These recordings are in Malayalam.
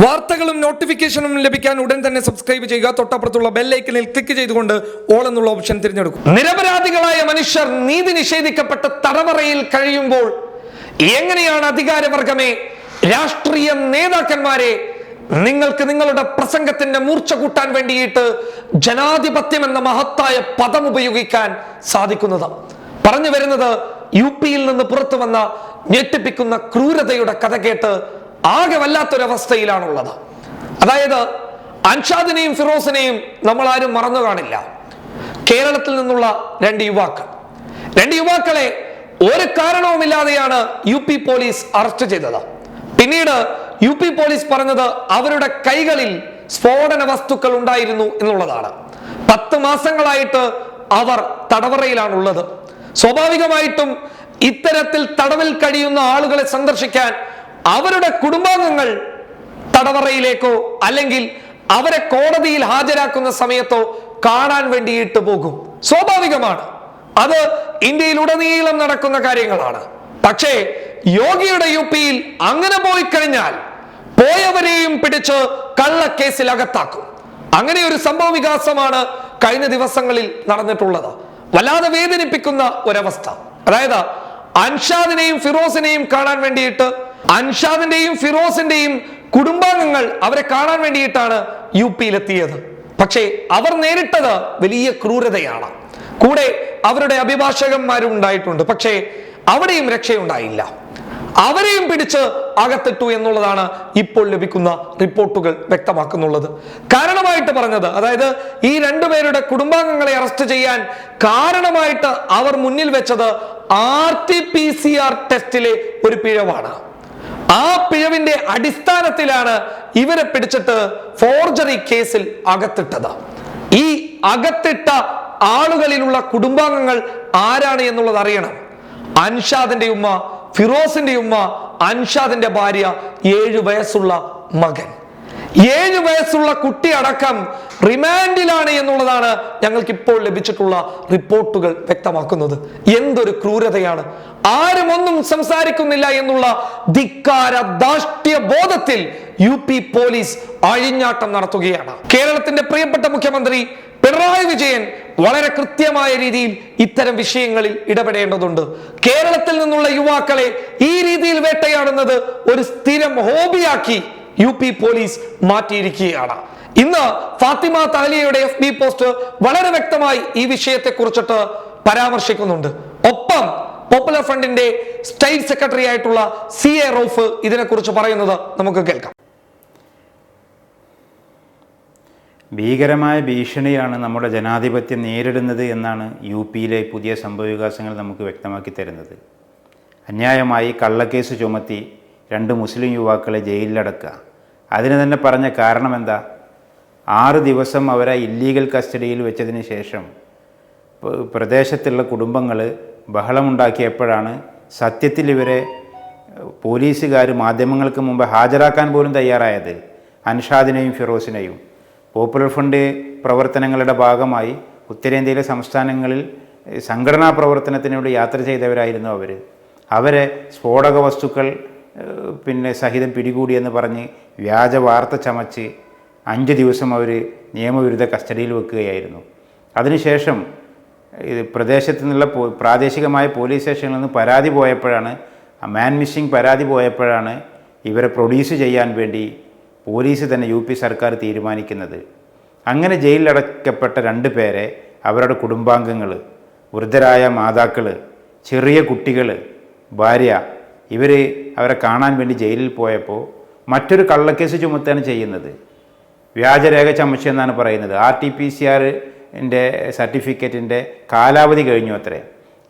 വാർത്തകളും നോട്ടിഫിക്കേഷനും ലഭിക്കാൻ ഉടൻ തന്നെ സബ്സ്ക്രൈബ് ചെയ്യുക. തൊട്ടപ്പുറത്തുള്ള ബെല്ലൈക്കനിൽ ക്ലിക്ക് ചെയ്തുകൊണ്ട് ഓൾ എന്നുള്ള ഓപ്ഷൻ തിരഞ്ഞെടുക്കും. നിരപരാധികളായ മനുഷ്യർ നീതി നിഷേധിക്കപ്പെട്ട തടവറയിൽ കഴിയുമ്പോൾ എങ്ങനെയാണ് അധികാരവർഗമേ രാഷ്ട്രീയ നേതാക്കന്മാരെ നിങ്ങൾക്ക് നിങ്ങളുടെ പ്രസംഗത്തിന്റെ മൂർച്ച കൂട്ടാൻ വേണ്ടിയിട്ട് ജനാധിപത്യം എന്ന മഹത്തായ പദം ഉപയോഗിക്കാൻ സാധിക്കുന്നത്. പറഞ്ഞു വരുന്നത് യു പിയിൽ നിന്ന് പുറത്തു വന്ന ഞെട്ടിപ്പിക്കുന്ന ക്രൂരതയുടെ കഥ കേട്ട് ആകെ വല്ലാത്തൊരവസ്ഥയിലാണുള്ളത്. അതായത് അൻഷാദിനെയും ഫിറോസിനെയും നമ്മൾ ആരും മറന്നു കാണില്ല. കേരളത്തിൽ നിന്നുള്ള രണ്ട് യുവാക്കൾ. രണ്ട് യുവാക്കളെ ഒരു കാരണവുമില്ലാതെയാണ് യു പി പോലീസ് അറസ്റ്റ് ചെയ്തത്. പിന്നീട് യു പി പോലീസ് പറഞ്ഞത് അവരുടെ കൈകളിൽ സ്ഫോടന വസ്തുക്കൾ ഉണ്ടായിരുന്നു എന്നുള്ളതാണ്. പത്ത് മാസങ്ങളായിട്ട് അവർ തടവറയിലാണുള്ളത്. സ്വാഭാവികമായിട്ടും ഇത്തരത്തിൽ തടവിൽ കഴിയുന്ന ആളുകളെ സന്ദർശിക്കാൻ അവരുടെ കുടുംബാംഗങ്ങൾ തടവറയിലേക്കോ അല്ലെങ്കിൽ അവരെ കോടതിയിൽ ഹാജരാക്കുന്ന സമയത്തോ കാണാൻ വേണ്ടിയിട്ട് പോകും. സ്വാഭാവികമാണ്. അത് ഇന്ത്യയിലുടനീളം നടക്കുന്ന കാര്യങ്ങളാണ്. പക്ഷേ യോഗിയുടെ യു പിയിൽ അങ്ങനെ പോയി കഴിഞ്ഞാൽ പോയവരെയും പിടിച്ച് കള്ളക്കേസിൽ അകത്താക്കും. അങ്ങനെ ഒരു സംഭവ വികാസമാണ് കഴിഞ്ഞ ദിവസങ്ങളിൽ നടന്നിട്ടുള്ളത്. വല്ലാതെ വേദനിപ്പിക്കുന്ന ഒരവസ്ഥ. അതായത് അൻഷാദിനെയും ഫിറോസിനെയും കാണാൻ വേണ്ടിയിട്ട് അൻഷാദിന്റെയും ഫിറോസിന്റെയും കുടുംബാംഗങ്ങൾ അവരെ കാണാൻ വേണ്ടിയിട്ടാണ് യു പിയിലെത്തിയത് പക്ഷേ അവർ നേരിട്ടത് വലിയ ക്രൂരതയാണ്. കൂടെ അവരുടെ അഭിഭാഷകന്മാരും ഉണ്ടായിട്ടുണ്ട്. പക്ഷേ അവിടെയും രക്ഷയുണ്ടായില്ല. അവരെയും പിടിച്ച് അകത്തിട്ടു എന്നുള്ളതാണ് ഇപ്പോൾ ലഭിക്കുന്ന റിപ്പോർട്ടുകൾ വ്യക്തമാക്കുന്നുള്ളത്. കാരണമായിട്ട് പറഞ്ഞത് അതായത് ഈ രണ്ടുപേരുടെ കുടുംബാംഗങ്ങളെ അറസ്റ്റ് ചെയ്യാൻ കാരണമായിട്ട് അവർ മുന്നിൽ വെച്ചത് R T P C R ടെസ്റ്റിലെ ഒരു പിഴവാണ്. ആ പിഴവിന്റെ അടിസ്ഥാനത്തിലാണ് ഇവരെ പിടിച്ചിട്ട് ഫോർജറി കേസിൽ അകത്തിട്ടത്. ഈ അകത്തിട്ട ആളുകളിലുള്ള കുടുംബാംഗങ്ങൾ ആരാണ് എന്നുള്ളത് അറിയണം. അൻഷാദിന്റെ ഉമ്മ ഫിറോസിന്റെ ഉമ്മ അൻഷാദിന്റെ ഭാര്യ ഏഴു വയസ്സുള്ള മകൻ. ഏഴു വയസ്സുള്ള കുട്ടി അടക്കം റിമാൻഡിലാണ് എന്നുള്ളതാണ് ഞങ്ങൾക്ക് ഇപ്പോൾ ലഭിച്ചിട്ടുള്ള റിപ്പോർട്ടുകൾ വ്യക്തമാക്കുന്നത്. എന്തൊരു ക്രൂരതയാണ്. ആരും ഒന്നും സംസാരിക്കുന്നില്ല എന്നുള്ള ധിക്കാര ദാഷ്ട്യ ബോധത്തിൽ യു പി പോലീസ് അഴിഞ്ഞാട്ടം നടത്തുകയാണ്. കേരളത്തിന്റെ പ്രിയപ്പെട്ട മുഖ്യമന്ത്രി പിണറായി വിജയൻ വളരെ കൃത്യമായ രീതിയിൽ ഇത്തരം വിഷയങ്ങളിൽ ഇടപെടേണ്ടതുണ്ട്. കേരളത്തിൽ നിന്നുള്ള യുവാക്കളെ ഈ രീതിയിൽ വേട്ടയാടുന്നത് ഒരു സ്ഥിരം ഹോബിയാക്കി യു പി പോലീസ് മാറ്റിയിരിക്കുകയാണ്. ഇന്ന് ഫാത്തിമ താലിയയുടെ എഫ് ബി പോസ്റ്റ് വളരെ വ്യക്തമായി ഈ വിഷയത്തെ കുറിച്ചിട്ട് പരാമർശിക്കുന്നുണ്ട്. ഒപ്പം പോപ്പുലർ ഫ്രണ്ടിന്റെ സ്റ്റേറ്റ് സെക്രട്ടറി ആയിട്ടുള്ള സി എ റൌഫ് ഇതിനെക്കുറിച്ച് പറയുന്നത് നമുക്ക് കേൾക്കാം. ഭീകരമായ ഭീഷണിയാണ് നമ്മുടെ ജനാധിപത്യം നേരിടുന്നത് എന്നാണ് യു പിയിലെ പുതിയ സംഭവവികാസങ്ങൾ നമുക്ക് വ്യക്തമാക്കി തരുന്നത്. അന്യായമായി കള്ളക്കേസ് ചുമത്തി രണ്ട് മുസ്ലിം യുവാക്കളെ ജയിലിലടക്കുക. അതിന് തന്നെ പറഞ്ഞ കാരണം എന്താ ആറ് ദിവസം അവരെ ഇല്ലീഗൽ കസ്റ്റഡിയിൽ വെച്ചതിന് ശേഷം പ്രദേശത്തുള്ള കുടുംബങ്ങൾ ബഹളമുണ്ടാക്കിയപ്പോഴാണ് സത്യത്തിൽ ഇവരെ പോലീസുകാർ മാധ്യമങ്ങൾക്ക് മുമ്പ് ഹാജരാക്കാൻ പോലും തയ്യാറായത് അൻഷാദിനെയും ഫിറോസിനെയും. പോപ്പുലർ ഫണ്ട് പ്രവർത്തനങ്ങളുടെ ഭാഗമായി ഉത്തരേന്ത്യയിലെ സംസ്ഥാനങ്ങളിൽ സംഘടനാ പ്രവർത്തനത്തിനോട് യാത്ര ചെയ്തവരായിരുന്നു അവർ അവരെ സ്ഫോടക വസ്തുക്കൾ പിന്നെ സഹിതം പിടികൂടിയെന്ന് പറഞ്ഞ് വ്യാജ വാർത്ത ചമച്ച് അഞ്ച് ദിവസം അവർ നിയമവിരുദ്ധ കസ്റ്റഡിയിൽ വെക്കുകയായിരുന്നു. അതിനുശേഷം ഇത് പ്രദേശത്തു നിന്നുള്ള പ്രാദേശികമായ പോലീസ് സ്റ്റേഷനിൽ നിന്ന് പരാതി പോയപ്പോഴാണ് ആ മാൻ മിസ്സിംഗ് പരാതി പോയപ്പോഴാണ് ഇവരെ പ്രൊഡ്യൂസ് ചെയ്യാൻ വേണ്ടി പോലീസ് തന്നെ യു പി സർക്കാർ തീരുമാനിക്കുന്നത്. അങ്ങനെ ജയിലിലടക്കപ്പെട്ട രണ്ട് പേരെ അവരുടെ കുടുംബാംഗങ്ങൾ വൃദ്ധരായ മാതാക്കൾ ചെറിയ കുട്ടികൾ ഭാര്യ ഇവർ അവരെ കാണാൻ വേണ്ടി ജയിലിൽ പോയപ്പോൾ മറ്റൊരു കള്ളക്കേസ് ചുമത്താണ് ചെയ്യുന്നത്. വ്യാജരേഖ ചമച്ചു എന്നാണ് പറയുന്നത്. ആർ ടി പി സി ആറിന്റെ സർട്ടിഫിക്കറ്റിന്റെ കാലാവധി കഴിഞ്ഞു അത്രേ.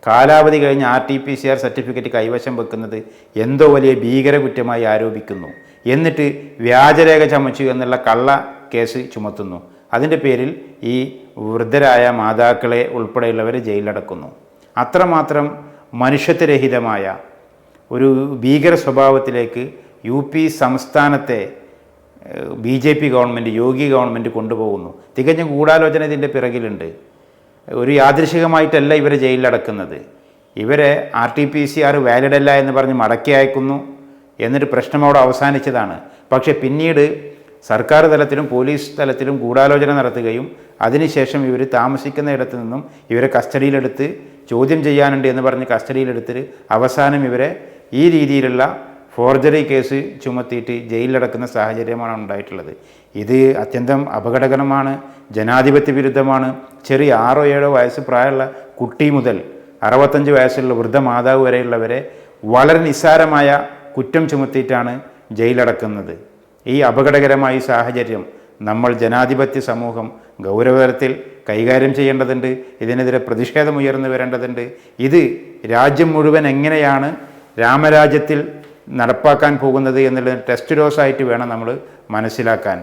കാലാവധി കഴിഞ്ഞ് R T P C R certificate കൈവശം വെക്കുന്നത് എന്തോ വലിയ ഭീകര കുറ്റമായി ആരോപിക്കുന്നു. എന്നിട്ട് വ്യാജരേഖ ചമച്ചു എന്നുള്ള കള്ള കേസ് ചുമത്തുന്നു. അതിന്റെ പേരിൽ ഈ വൃദ്ധരായ മാതാക്കളെ ഉൾപ്പെടെയുള്ളവർ ജയിലിലടക്കുന്നു. അത്രമാത്രം മനുഷ്യത്വരഹിതമായ ഒരു ഭീകര സ്വഭാവത്തിലേക്ക് യു പി സംസ്ഥാനത്തെ B J P government Yogi government കൊണ്ടുപോകുന്നു. തികഞ്ഞ ഗൂഢാലോചന ഇതിന്റെ പിറകിലുണ്ട്. ഒരു യാദൃശികമായിട്ടല്ല ഇവരെ ജയിലിലടക്കുന്നത് ഇവരെ R T P C R valid അല്ല എന്ന് പറഞ്ഞ് മടക്കി അയക്കുന്നു എന്നൊരു പ്രശ്നം അവിടെ അവസാനിച്ചതാണ്. പക്ഷേ പിന്നീട് സർക്കാർ തലത്തിലും പോലീസ് തലത്തിലും ഗൂഢാലോചന നടത്തുകയും അതിനുശേഷം ഇവർ താമസിക്കുന്ന ഇടത്തു നിന്നും ഇവരെ കസ്റ്റഡിയിലെടുത്ത് ചോദ്യം ചെയ്യാനുണ്ട് എന്ന് പറഞ്ഞ് കസ്റ്റഡിയിലെടുത്ത് അവസാനം ഇവരെ ഈ രീതിയിലുള്ള ഫോർജറി കേസ് ചുമത്തിയിട്ട് ജയിലിലടക്കുന്ന സാഹചര്യമാണ് ഉണ്ടായിട്ടുള്ളത്. ഇത് അത്യന്തം അപകടകരമാണ് ജനാധിപത്യ വിരുദ്ധമാണ്. ചെറിയ ആറോ ഏഴോ വയസ്സ് പ്രായമുള്ള കുട്ടി മുതൽ അറുപത്തഞ്ച് വയസ്സുള്ള വൃദ്ധ മാതാവ് വരെയുള്ളവരെ വളരെ നിസ്സാരമായ കുറ്റം ചുമത്തിയിട്ടാണ് ജയിലടക്കുന്നത്. ഈ അപകടകരമായ സാഹചര്യം നമ്മൾ ജനാധിപത്യ സമൂഹം ഗൗരവതരത്തിൽ കൈകാര്യം ചെയ്യേണ്ടതുണ്ട് ഇതിനെതിരെ പ്രതിഷേധം ഉയർന്നു വരേണ്ടതുണ്ട്. ഇത് രാജ്യം മുഴുവൻ എങ്ങനെയാണ് രാമരാജ്യത്തിൽ നടപ്പാക്കാൻ പോകുന്നത് എന്നുള്ളത് ടെസ്റ്റ് ഡോസായിട്ട് വേണം നമ്മൾ മനസ്സിലാക്കാൻ.